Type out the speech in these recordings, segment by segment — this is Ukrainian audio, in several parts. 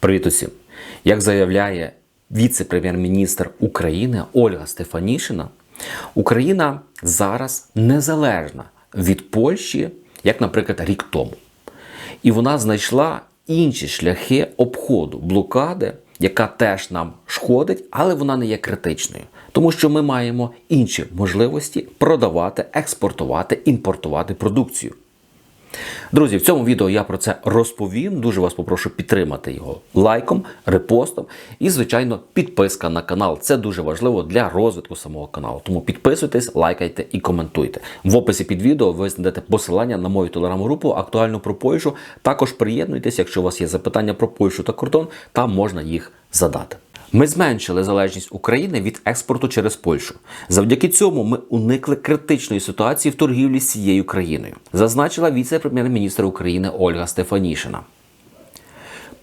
Привіт усім! Як заявляє віце-прем'єр-міністр України Ольга Стефанішина, Україна зараз незалежна від Польщі, як, наприклад, рік тому. І вона знайшла інші шляхи обходу блокади, яка теж нам шкодить, але вона не є критичною, тому що ми маємо інші можливості продавати, експортувати, імпортувати продукцію. Друзі, в цьому відео я про це розповім. Дуже вас попрошу підтримати його лайком, репостом і, звичайно, підписка на канал. Це дуже важливо для розвитку самого каналу. Тому підписуйтесь, лайкайте і коментуйте. В описі під відео ви знайдете посилання на мою телеграм-групу актуально про Польщу. Також приєднуйтесь, якщо у вас є запитання про Польщу та кордон, там можна їх задати. Ми зменшили залежність України від експорту через Польщу. Завдяки цьому ми уникли критичної ситуації в торгівлі з цією країною, зазначила віце-прем'єр-міністр України Ольга Стефанішина.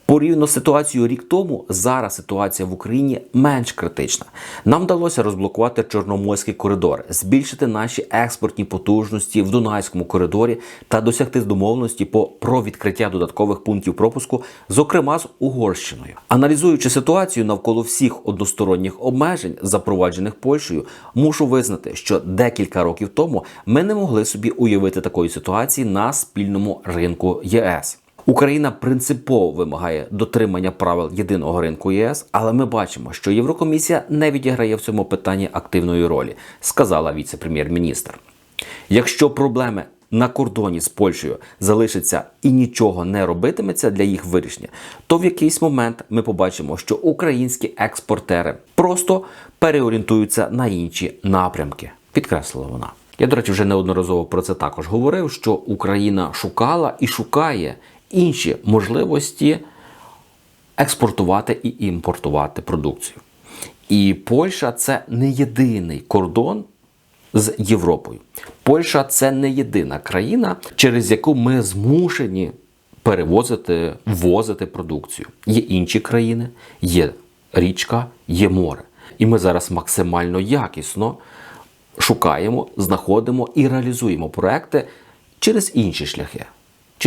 Порівняно з ситуацією рік тому, зараз ситуація в Україні менш критична. Нам вдалося розблокувати Чорноморський коридор, збільшити наші експортні потужності в Дунайському коридорі та досягти домовленості по про відкриття додаткових пунктів пропуску, зокрема з Угорщиною. Аналізуючи ситуацію навколо всіх односторонніх обмежень, запроваджених Польщею, мушу визнати, що декілька років тому ми не могли собі уявити такої ситуації на спільному ринку ЄС. Україна принципово вимагає дотримання правил єдиного ринку ЄС, але ми бачимо, що Єврокомісія не відіграє в цьому питанні активної ролі, сказала віце-прем'єр-міністр. Якщо проблеми на кордоні з Польщею залишаться і нічого не робитиметься для їх вирішення, то в якийсь момент ми побачимо, що українські експортери просто переорієнтуються на інші напрямки, підкреслила вона. Я, до речі, вже неодноразово про це також говорив, що Україна шукала і шукає інші можливості експортувати і імпортувати продукцію. І Польща це не єдиний кордон з Європою. Польща це не єдина країна, через яку ми змушені перевозити, ввозити продукцію. Є інші країни, є річка, є море. І ми зараз максимально якісно шукаємо, знаходимо і реалізуємо проекти через інші шляхи,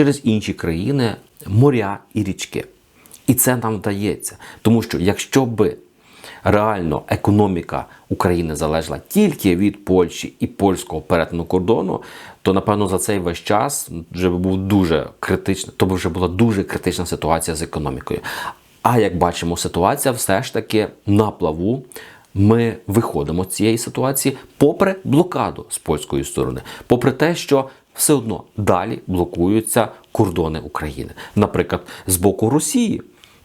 через інші країни, моря і річки. І це нам вдається. Тому що якщо би реально економіка України залежала тільки від Польщі і польського перетину кордону, то напевно за цей весь час вже був дуже критичний, то вже була дуже критична ситуація з економікою. А як бачимо, ситуація все ж таки на плаву. Ми виходимо з цієї ситуації попри блокаду з польської сторони, попри те, що все одно далі блокуються кордони України. Наприклад, з боку Росії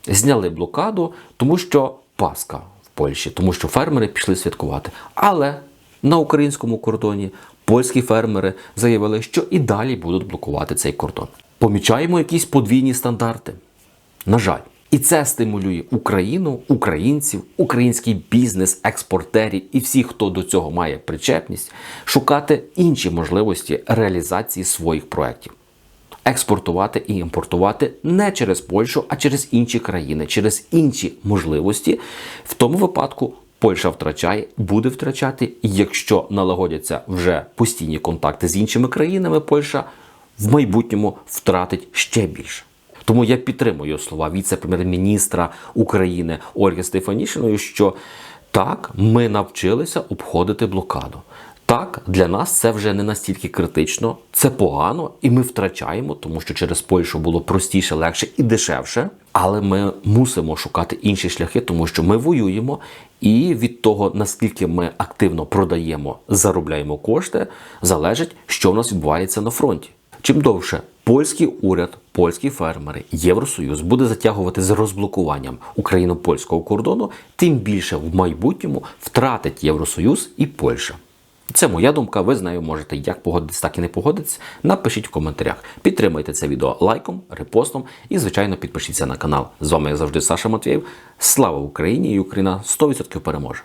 зняли блокаду, тому що Пасха в Польщі, тому що фермери пішли святкувати. Але на українському кордоні польські фермери заявили, що і далі будуть блокувати цей кордон. Помічаємо якісь подвійні стандарти. На жаль. І це стимулює Україну, українців, український бізнес, експортерів і всіх, хто до цього має причепність, шукати інші можливості реалізації своїх проєктів. Експортувати і імпортувати не через Польщу, а через інші країни, через інші можливості. В тому випадку Польща втрачає, буде втрачати, якщо налагодяться вже постійні контакти з іншими країнами, Польща в майбутньому втратить ще більше. Тому я підтримую слова віце-прем'єр-міністра України Ольги Стефанішиної, що так, ми навчилися обходити блокаду. Так, для нас це вже не настільки критично, це погано, і ми втрачаємо, тому що через Польщу було простіше, легше і дешевше. Але ми мусимо шукати інші шляхи, тому що ми воюємо, і від того, наскільки ми активно продаємо, заробляємо кошти, залежить, що в нас відбувається на фронті. Чим довше польський уряд, польські фермери, Євросоюз буде затягувати з розблокуванням україно-польського кордону, тим більше в майбутньому втратить Євросоюз і Польща. Це моя думка. Ви з нею можете як погодитись, так і не погодитись. Напишіть в коментарях. Підтримайте це відео лайком, репостом і, звичайно, підпишіться на канал. З вами як завжди Саша Матвєєв. Слава Україні! І Україна 100% переможе!